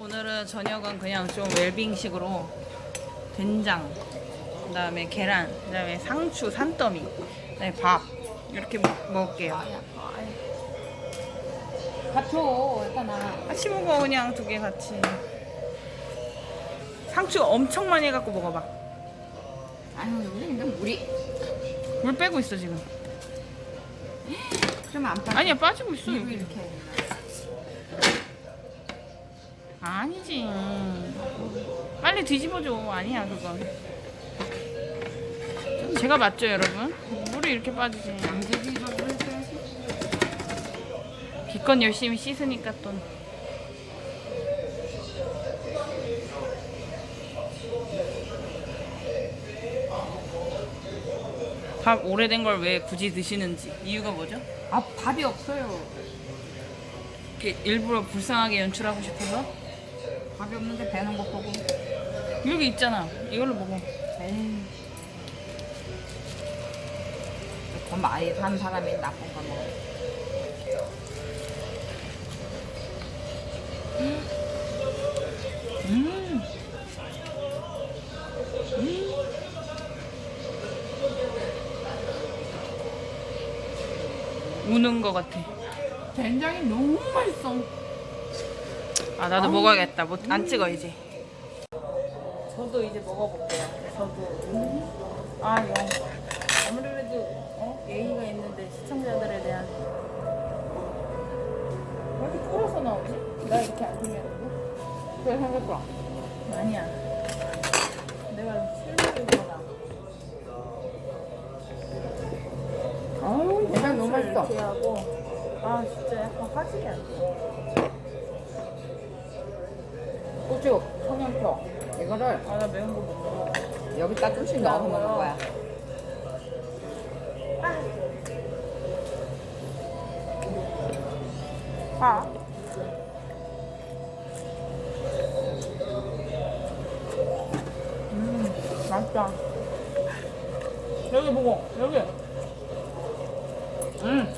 오늘은 저녁은 그냥 좀 웰빙식으로 된장, 그다음에 계란, 그다음에 상추, 산더미, 그다음에 밥 이렇게 먹, 먹을게요. 밥줘 일단 나 같이 먹어 그냥 두 개 같이. 상추 엄청 많이 해갖고 먹어봐. 아니 우리 근데 물이 물 빼고 있어 지금. 좀안 빠져 아니야 빠지고 있어 여기. 이렇게 아니지. 빨리 뒤집어줘. 아니야 그건. 제가 맞죠 여러분? 물이 이렇게 빠지지. 기껏 열심히 씻으니까 또. 밥 오래된 걸 왜 굳이 드시는지 이유가 뭐죠? 아 밥이 없어요 이렇게 일부러 불쌍하게 연출하고 싶어서 밥이 없는데 배는 거 보고. 여기 있잖아. 이걸로 먹어. 에이. 그 많이 산 사람이 나쁜 거 먹어. 음. 음. 우는 거 같아. 된장이 너무 맛있어 아 나도 먹어야겠다. 뭐, 안 찍어 이제. 저도 이제 먹어볼게요. 저도. 아 영. 아무래도 어? 예의가 있는데 시청자들에 대한. 왜 이렇게 풀어서 나오지? 나 이렇게 안 생겼는데? 그래 생겼어 아니야. 내가 실물이구나. 아우 된장 너무 맛있어. 이렇게 하고. 아 진짜 약간 화질이 안 돼 고추 청양표 이거를 아 나 매운 거 못 먹어 여기다 조금씩 넣어서 먹는 거야 아 음, 맛있다. 여기 보고, 여기. 음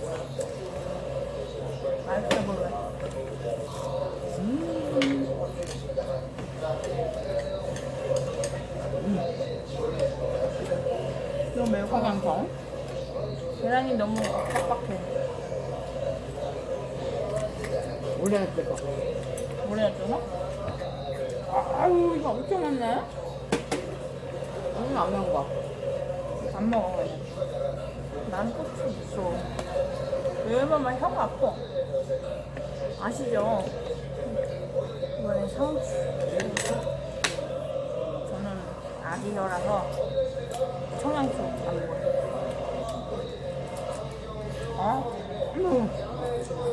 맛있어 보여. 너무 매워. 청양표 계란이 너무 빡빡해. 올려놨을 거 오래 놨잖아? 아유 이거 엄청 많네 오늘 안 매운 거 안 먹어, 그냥. 난 고추 무서워. 매우면 혀가 아파. 아시죠? 상추. 저는 아기혀라서 청양초 안 먹어요. 아, 음.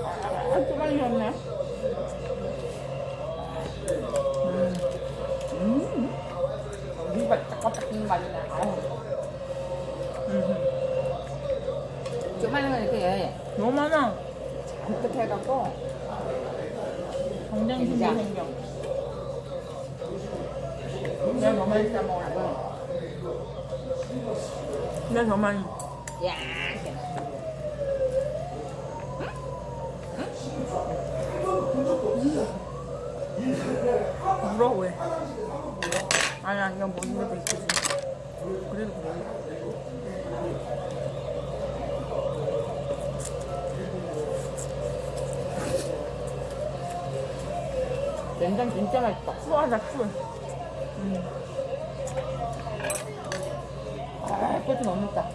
아, 또 많이 넣었네. 음, 음, 입에 딱딱한 맛이네. 아우. 조만한 이렇게 너무 많아. 잔뜩 해갖고 준비 진짜. 내가 더 많이 싸 먹으라고. 내가 더 많이. 야. 물어 왜? 아니야 이거 먹는 것도 있지. 그래도 그래. 된장 진짜 맛있다. 추하다 추. 아, 고추 너무 맵다. 아,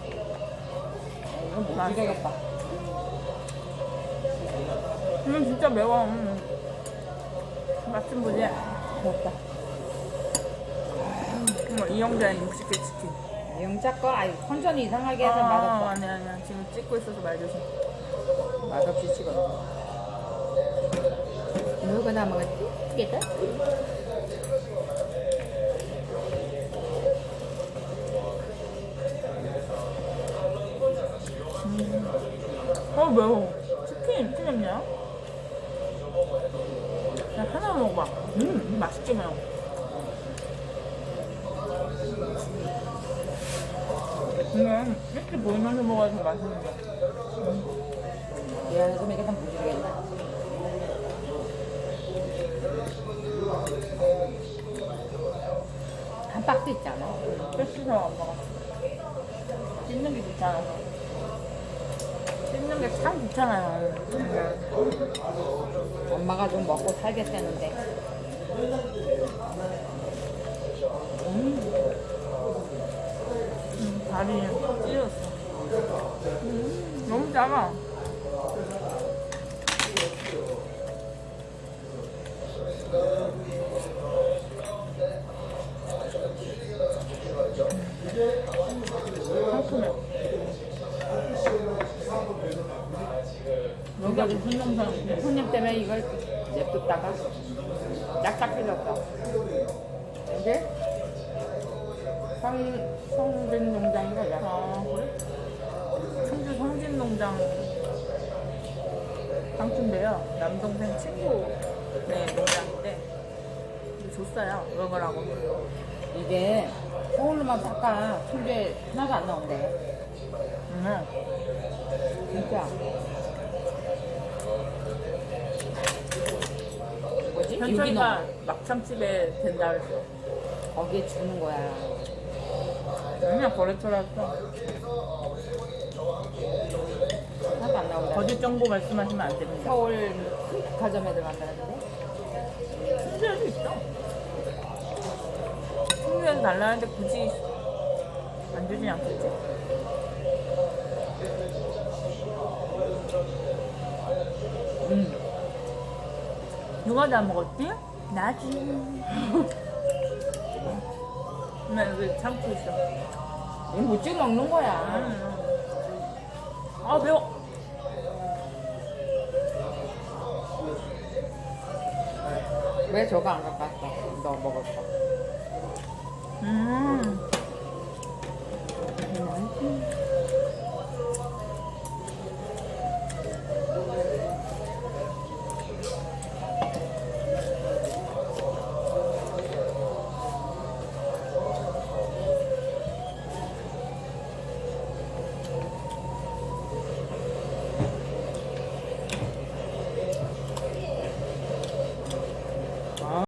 이거 못 맛있어. 지르겠다. 이건 진짜 매워. 음. 맛좀 보지. 맵다. 뭐 이영자의 60개 치킨. 영자 거, 아유, 컨션이 이상하게 해서 아, 맛없어. 아니야 아니야 지금 찍고 있어서 말 조심. 맛없이 찍어. 누구나 먹었지? 겠다 매워. 치킨 이렇게 맵냐? 나 하나 먹어봐. 음, 맛있게 매워. 이건 이렇게 보이면서 먹어야 더 맛있는데. 음. 얘는 좀 이렇게 좀 부지르겠다. 한 박스 있잖아. 패스로 안 먹었어. 찢는 게 좋잖아. 참 좋잖아요. 엄마가 좀 먹고 살겠다는데. 음, 다리 찢었어. 음, 너무 작아. 여기가 무슨 영상? 손님 때문에 이걸 냅뒀다가 짝짝해졌어. 이게 성, 성빈 농장인 거죠. 아 그래? 청주 성진 농장 상추인데요. 남동생 친구 네 농장인데 줬어요. 먹으라고. 이게 서울로만 닦아. 충주에 하나도 안 나온대. 응. 진짜. 뭐지? 유기농. 막창집에 된다 그랬어. 거기에 주는 거야. 그냥 거래처라서 하나도 안 나온다. 거짓 정보 말씀하시면 안 됩니다. 서울 백화점에 들어간다는데? 충주에도 있어. 충주에서 달라는데 굳이 안 주진 않겠지. 누가 다 먹었지? 나지. 나 여기 참고 있어. 이거 못 찍어 먹는 거야. 음. 아 매워. 왜 저거 안 갖고 왔어? 너. 음.